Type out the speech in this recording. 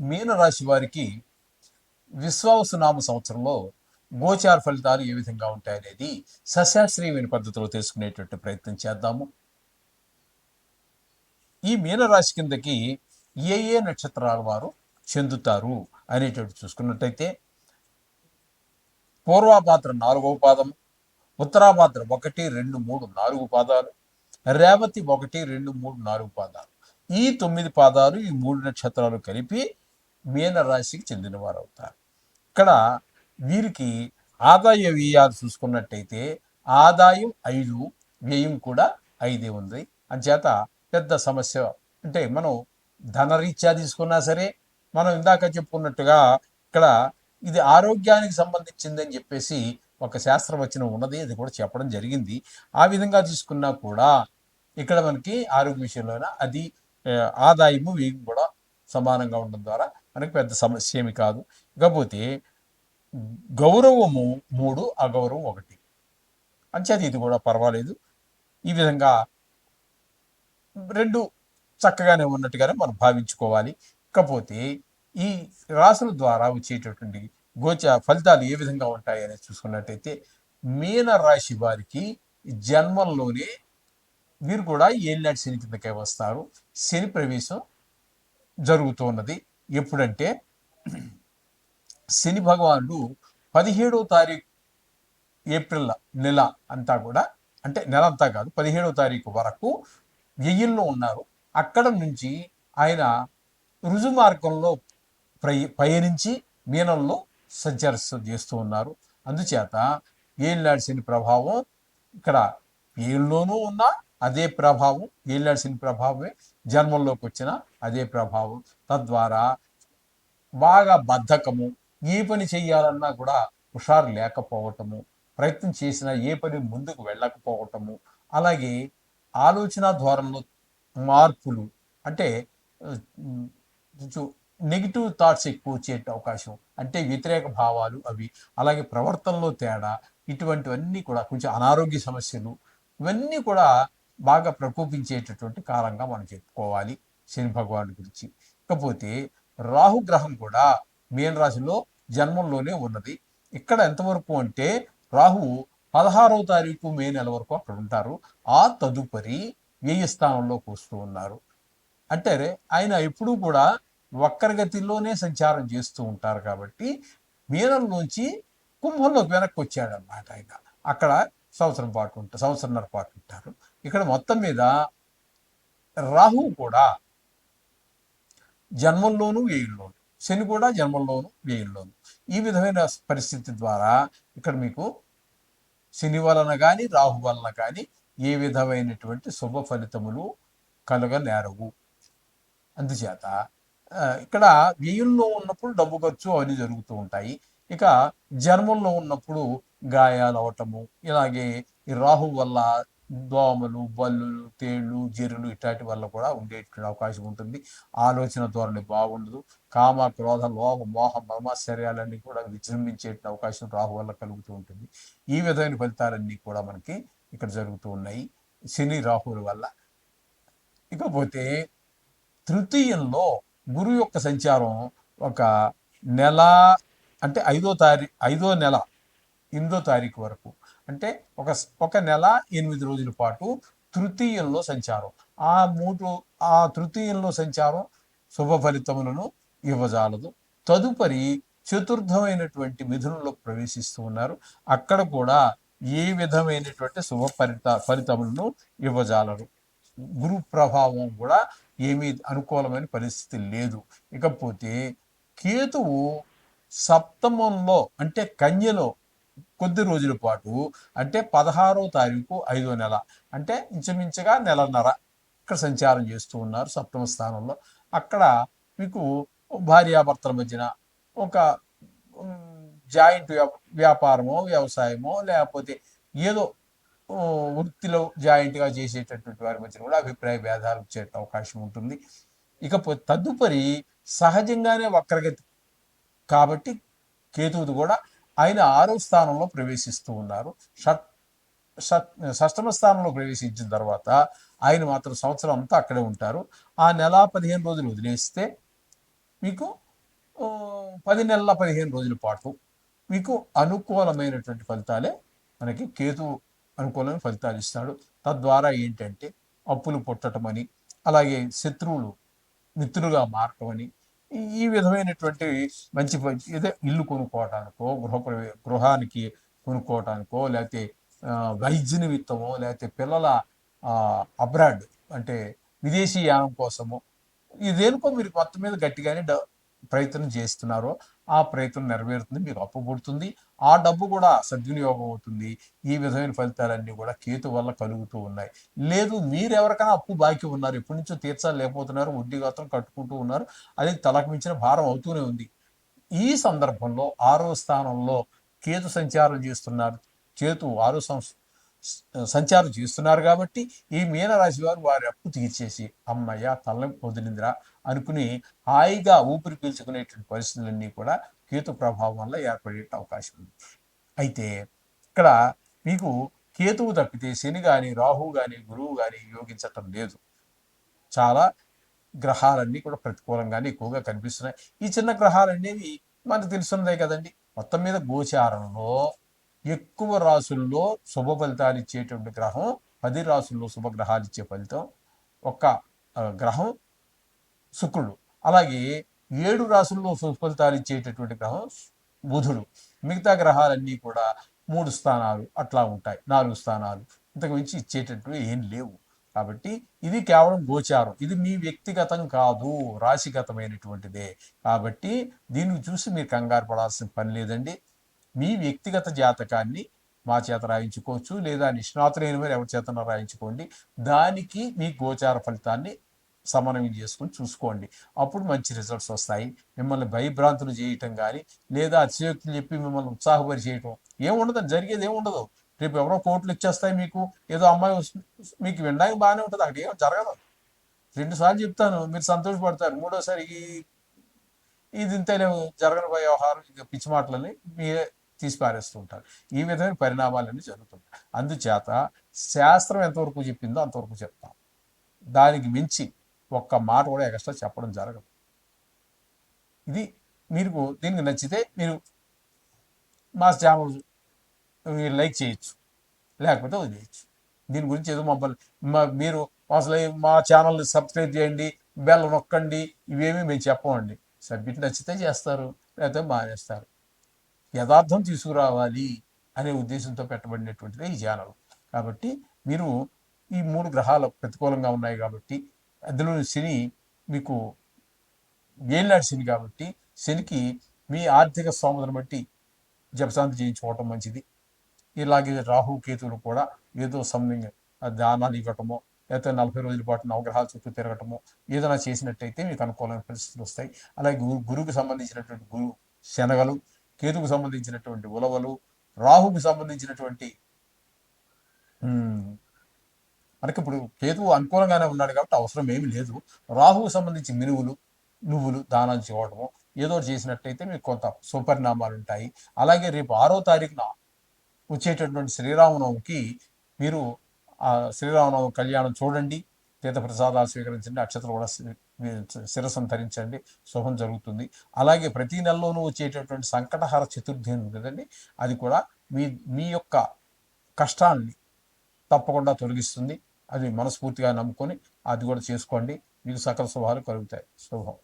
మీనరాశి వారికి విశ్వావసునామ సంవత్సరంలో గోచార ఫలితాలు ఏ విధంగా ఉంటాయనేది సశాస్త్రీయమైన పద్ధతిలో తెలుసుకునేటువంటి ప్రయత్నం చేద్దాము. ఈ మీనరాశి కిందకి ఏ ఏ నక్షత్రాల వారు చెందుతారు అనేటువంటి చూసుకున్నట్టయితే పూర్వపాత్ర నాలుగవ పాదం ఉత్తరాపాత్ర ఒకటి రెండు మూడు నాలుగు పాదాలు రేవతి ఒకటి రెండు మూడు నాలుగు పాదాలు. ఈ తొమ్మిది పాదాలు ఈ మూడు నక్షత్రాలు కలిపి మీన రాశికి చెందినవారు అవుతారు ఇక్కడ వీరికి ఆదాయ వ్యయాలు చూసుకున్నట్టయితే ఆదాయం ఐదు వ్యయం కూడా ఐదే ఉంది. అంచేత పెద్ద సమస్య అంటే మనం ధనరీత్యా తీసుకున్నా సరే మనం ఇందాక చెప్పుకున్నట్టుగా ఇక్కడ ఇది ఆరోగ్యానికి సంబంధించిందని చెప్పేసి ఒక శాస్త్రవచనం ఉన్నది అది కూడా చెప్పడం జరిగింది. ఆ విధంగా తీసుకున్నా కూడా ఇక్కడ మనకి ఆరోగ్య విషయంలోన అది ఆదాయము వ్యయం కూడా సమానంగా ఉండడం ద్వారా మనకి పెద్ద సమస్య ఏమి కాదు. ఇకపోతే గౌరవము మూడు అగౌరవం ఒకటి. అంచేది ఇది కూడా పర్వాలేదు. ఈ విధంగా రెండు చక్కగానే ఉన్నట్టుగానే మనం భావించుకోవాలి. ఇకపోతే ఈ రాసుల ద్వారా వచ్చేటటువంటి గోచ ఫలితాలు ఏ విధంగా ఉంటాయి చూసుకున్నట్టయితే మీన రాశి వారికి జన్మంలోనే వీరు కూడా ఏళ్ళ శని కిందకే వస్తారు. శని ప్రవేశం జరుగుతున్నది ఎప్పుడంటే శని భగవానుడు పదిహేడవ తారీఖు ఏప్రిల్ నెల అంతా కూడా అంటే నెల అంతా కాదు పదిహేడవ తారీఖు వరకు వెయ్యిల్లో ఉన్నారు. అక్కడ నుంచి ఆయన రుజు మార్గంలో ప్రయ పయనించి మీనంలో సంచార చేస్తూ ఉన్నారు. అందుచేత ఏళ్ళనాడు శని ప్రభావం ఇక్కడ ఏళ్ళలోనూ ఉన్న అదే ప్రభావం ఏళ్ళనాడు ప్రభావమే జన్మంలోకి వచ్చిన అదే ప్రభావం. తద్వారా బాగా బద్ధకము ఏ పని చేయాలన్నా కూడా హుషారు లేకపోవటము ప్రయత్నం చేసినా ఏ పని ముందుకు వెళ్ళకపోవటము అలాగే ఆలోచన ధోరణిలో మార్పులు అంటే నెగిటివ్ థాట్స్ ఎక్కువ వచ్చే అవకాశం. అంటే వ్యతిరేక భావాలు అవి అలాగే ప్రవర్తనలో తేడా ఇటువంటివన్నీ కూడా కొంచెం అనారోగ్య సమస్యలు ఇవన్నీ కూడా బాగా ప్రకోపించేటటువంటి కాలంగా మనం చెప్పుకోవాలి. శని భగవాన్ గురించి. ఇకపోతే రాహుగ్రహం కూడా మీనరాశిలో జన్మంలోనే ఉన్నది. ఇక్కడ ఎంతవరకు అంటే రాహు పదహారవ తారీఖు మే నెల వరకు అక్కడ ఉంటారు. ఆ తదుపరి వ్యయ స్థానంలోకి వస్తూ ఉన్నారు. అంటే ఆయన ఎప్పుడూ కూడా వక్రగతిలోనే సంచారం చేస్తూ ఉంటారు కాబట్టి మీనం నుంచి కుంభంలోకి వెనక్కి వచ్చాడనమాట ఆయన. అక్కడ సంవత్సరం పాటు ఉంటారు సంవత్సరంన్నర పాటు ఉంటారు. ఇక్కడ మొత్తం మీద రాహు కూడా జన్మంలోను వ్యయంలోను శని కూడా జన్మంలోను వ్యయంలోను ఈ విధమైన పరిస్థితి ద్వారా ఇక్కడ మీకు శని వలన కానీ రాహు వలన కానీ ఏ విధమైనటువంటి శుభ ఫలితములు కలగనేరవు. అందుచేత ఇక్కడ వ్యయంలో ఉన్నప్పుడు డబ్బు ఖర్చు అవన్నీ జరుగుతూ ఉంటాయి. ఇక జన్మంలో ఉన్నప్పుడు గాయాలు అవటము ఇలాగే ఈ రాహు వల్ల దోమలు బల్లులు తేళ్ళు జెర్రులు ఇట్లాంటి వల్ల కూడా ఉండేటువంటి అవకాశం ఉంటుంది. ఆలోచన ధోరణి బాగుండదు. కామ క్రోధ లోభ మోహ మర్మాశ్చర్యాలన్నీ కూడా విజృంభించే అవకాశం రాహు వల్ల కలుగుతూ ఉంటుంది. ఈ విధమైన ఫలితాలన్నీ కూడా మనకి ఇక్కడ జరుగుతూ ఉన్నాయి. శని రాహుల వల్ల. ఇకపోతే తృతీయంలో గురువు యొక్క సంచారం ఒక నెల అంటే ఐదో తారీఖు ఐదో నెల ఎనిమిదో తారీఖు వరకు అంటే ఒక ఒక నెల ఎనిమిది రోజుల పాటు తృతీయంలో సంచారం. ఆ మూడు ఆ తృతీయంలో సంచారం శుభ ఫలితములను ఇవ్వజాలదు. తదుపరి చతుర్థమైనటువంటి మిథునంలో ప్రవేశిస్తూ ఉన్నారు. అక్కడ కూడా ఏ విధమైనటువంటి శుభ ఫలిత ఫలితములను ఇవ్వజాలరు. గురు ప్రభావం కూడా ఏమీ అనుకూలమైన పరిస్థితి లేదు. ఇకపోతే కేతువు సప్తమంలో అంటే కన్యలో కొద్ది రోజుల పాటు అంటే పదహారో తారీఖు ఐదో నెల అంటే ఇంచుమించుగా నెలన్నర ఇక్కడ సంచారం చేస్తూ ఉన్నారు సప్తమ స్థానంలో. అక్కడ మీకు భార్యాభర్తల మధ్యన ఒక జాయింట్ వ్యాపారమో వ్యవసాయమో లేకపోతే ఏదో వృత్తిలో జాయింట్గా చేసేటటువంటి వారి మధ్యన కూడా అభిప్రాయ భేదాలు వచ్చే అవకాశం ఉంటుంది. ఇకపోతే తదుపరి సహజంగానే వక్రగతి. కాబట్టి కేతువుది కూడా ఆయన ఆరో స్థానంలో ప్రవేశిస్తూ ఉన్నారు. షట్ షష్టమ స్థానంలో ప్రవేశించిన తర్వాత ఆయన మాత్రం సంవత్సరం అంతా అక్కడే ఉంటారు. ఆ నెల పదిహేను రోజులు వదిలేస్తే మీకు పది నెలల పదిహేను రోజుల పాటు మీకు అనుకూలమైనటువంటి ఫలితాలే మనకి కేతు అనుకూలమైన ఫలితాలు ఇస్తాడు. తద్వారా ఏంటంటే అప్పులు పుట్టడం అని అలాగే శత్రువులు మిత్రులుగా మారటం అని ఈ- విధమైనటువంటి మంచి ఏదో ఇదే ఇల్లు కొనుక్కోవటానికో గృహప్రవే గృహానికి కొనుక్కోవటానికో లేకపోతే వైద్య నిమిత్తమో లేకపోతే పిల్లల అబ్రాడ్ అంటే విదేశీ యానం కోసమో ఇదేనుకో మీరు మొత్తం మీద గట్టిగానే డ- ప్రయత్నం చేస్తున్నారో ఆ ప్రయత్నం నెరవేరుతుంది మీకు అప్పు పుడుతుంది. ఆ డబ్బు కూడా సద్వినియోగం అవుతుంది. ఈ విధమైన ఫలితాలన్నీ కూడా కేతు వల్ల కలుగుతూ ఉన్నాయి. లేదు మీరు ఎవరికైనా అప్పు బాకీ ఉన్నారు. ఎప్పటి నుంచో తీర్చాలేకపోతున్నారు వడ్డీ గాత్రం కట్టుకుంటూ ఉన్నారు. అది తలకు మించిన భారం అవుతూనే ఉంది. ఈ సందర్భంలో ఆరో స్థానంలో కేతు సంచారం చేస్తున్నారు. కేతు ఆరో సం సంచారం చేస్తున్నారు కాబట్టి ఈ మీనరాశి వారు వారి అప్పు తీర్చేసి అమ్మయ్య తల్లం వదిలిందిరా అనుకుని హాయిగా ఊపిరి పీల్చుకునేటువంటి పరిస్థితులన్నీ కూడా కేతు ప్రభావం వల్ల ఏర్పడే అవకాశం ఉంది. అయితే ఇక్కడ మీకు కేతువు తప్పితే శని కానీ రాహువు కానీ గురువు కానీ యోగించటం లేదు. చాలా గ్రహాలన్నీ కూడా ప్రతికూలంగానే ఎక్కువగా కనిపిస్తున్నాయి. ఈ చిన్న గ్రహాలు అనేవి మనకు తెలుసున్నదే కదండి. మొత్తం మీద గోచారంలో ఎక్కువ రాసుల్లో శుభ ఫలితాలు ఇచ్చేటువంటి గ్రహం పది రాసుల్లో శుభగ్రహాలు ఇచ్చే ఫలితం ఒక్క గ్రహం శుక్రుడు. అలాగే ఏడు రాసుల్లో సుఫలితాలు ఇచ్చేటటువంటి గ్రహం బుధుడు. మిగతా గ్రహాలన్నీ కూడా మూడు స్థానాలు అట్లా ఉంటాయి. నాలుగు స్థానాలు ఇంతకు మించి ఇచ్చేటటువంటి ఏం లేవు. కాబట్టి ఇది కేవలం గోచారం. ఇది మీ వ్యక్తిగతం కాదు రాశిగతమైనటువంటిదే. కాబట్టి దీన్ని చూసి మీరు కంగారు పడాల్సిన పని లేదండి. మీ వ్యక్తిగత జాతకాన్ని మా చేత రాయించుకోవచ్చు లేదా నిష్ణాతులైన వారు ఎవరి చేతన రాయించుకోండి. దానికి మీ గోచార ఫలితాన్ని సమన్వయం చేసుకుని చూసుకోండి. అప్పుడు మంచి రిజల్ట్స్ వస్తాయి. మిమ్మల్ని భయభ్రాంతులు చేయటం కానీ లేదా అతిశయోక్తులు చెప్పి మిమ్మల్ని ఉత్సాహపరి చేయటం ఏముండదు జరిగేది ఏముండదు రేపు ఎవరో కోట్లు ఇచ్చేస్తాయి మీకు. ఏదో అమ్మాయి వస్తుంది మీకు వినడానికి బాగానే ఉంటుంది. అక్కడ ఏం జరగదు. రెండుసార్లు చెప్తాను. మీరు సంతోషపడతారు. మూడోసారి ఈ ఇది ఇంతేలే జరగని వ్యవహారం. ఇంకా పిచ్చి మాటలని మీరే తీసి పారేస్తూ ఉంటారు. ఈ విధమైన పరిణామాలన్నీ జరుగుతుంటాయి. అందుచేత శాస్త్రం ఎంతవరకు చెప్పిందో అంతవరకు చెప్తాం. దానికి మించి ఒక్క మాట కూడా ఎక్స్ట్రా చెప్పడం జరగదు. ఇది మీరు దీనికి నచ్చితే మీరు మా ఛానల్ మీరు లైక్ చేయొచ్చు లేకపోతే వదిలేయచ్చు. దీని గురించి ఏదో మమ్మల్ని మా- మీరు అసలు మా ఛానల్ని సబ్స్క్రైబ్ చేయండి బెల్ నొక్కండి ఇవేమీ మేము చెప్పమండి. సబ్మిట్ నచ్చితే చేస్తారు లేకపోతే మానేస్తారు. యథార్థం తీసుకురావాలి అనే ఉద్దేశంతో పెట్టబడినటువంటిదే ఈ ఛానల్. కాబట్టి మీరు ఈ మూడు గ్రహాలు ప్రతికూలంగా ఉన్నాయి కాబట్టి అందులో శని మీకు ఏళ్ళనాడు శని కాబట్టి శనికి మీ ఆర్థిక స్తోమతను బట్టి జపశాంతి చేయించుకోవటం మంచిది. ఇలాగే రాహు కేతువులు కూడా ఏదో సంథింగ్ దానాలు ఇవ్వటమో లేకపోతే నలభై రోజుల పాటు నవగ్రహాల చుట్టూ తిరగటమో ఏదైనా చేసినట్టయితే మీకు అనుకూలమైన పరిస్థితులు వస్తాయి. అలాగే గురు సంబంధించినటువంటి గురు శనగలు కేతుకు సంబంధించినటువంటి ఉలవలు రాహుకు సంబంధించినటువంటి మనకి ఇప్పుడు కేతువు అనుకూలంగానే ఉన్నాడు కాబట్టి అవసరం ఏమీ లేదు. రాహువు సంబంధించి మినువులు నువ్వులు దానం చేయడము ఏదో చేసినట్టయితే మీకు కొంత సుపరిణామాలు ఉంటాయి. అలాగే రేపు ఆరో తారీఖున వచ్చేటటువంటి శ్రీరామనవమికి మీరు ఆ శ్రీరామనవమి కళ్యాణం చూడండి. తీర్థప్రసాదాలు స్వీకరించండి. అక్షతలు కూడా శిరసం ధరించండి. శుభం జరుగుతుంది. అలాగే ప్రతి నెలలోనూ వచ్చేటటువంటి సంకటహార చతుర్థి ఉంది కదండి. అది కూడా మీ మీ యొక్క కష్టాన్ని తప్పకుండా తొలగిస్తుంది. అది మనస్ఫూర్తిగా నమ్ముకొని అది కూడా చేసుకోండి. మీకు సకల శుభాలు కలుగుతాయి. శుభం.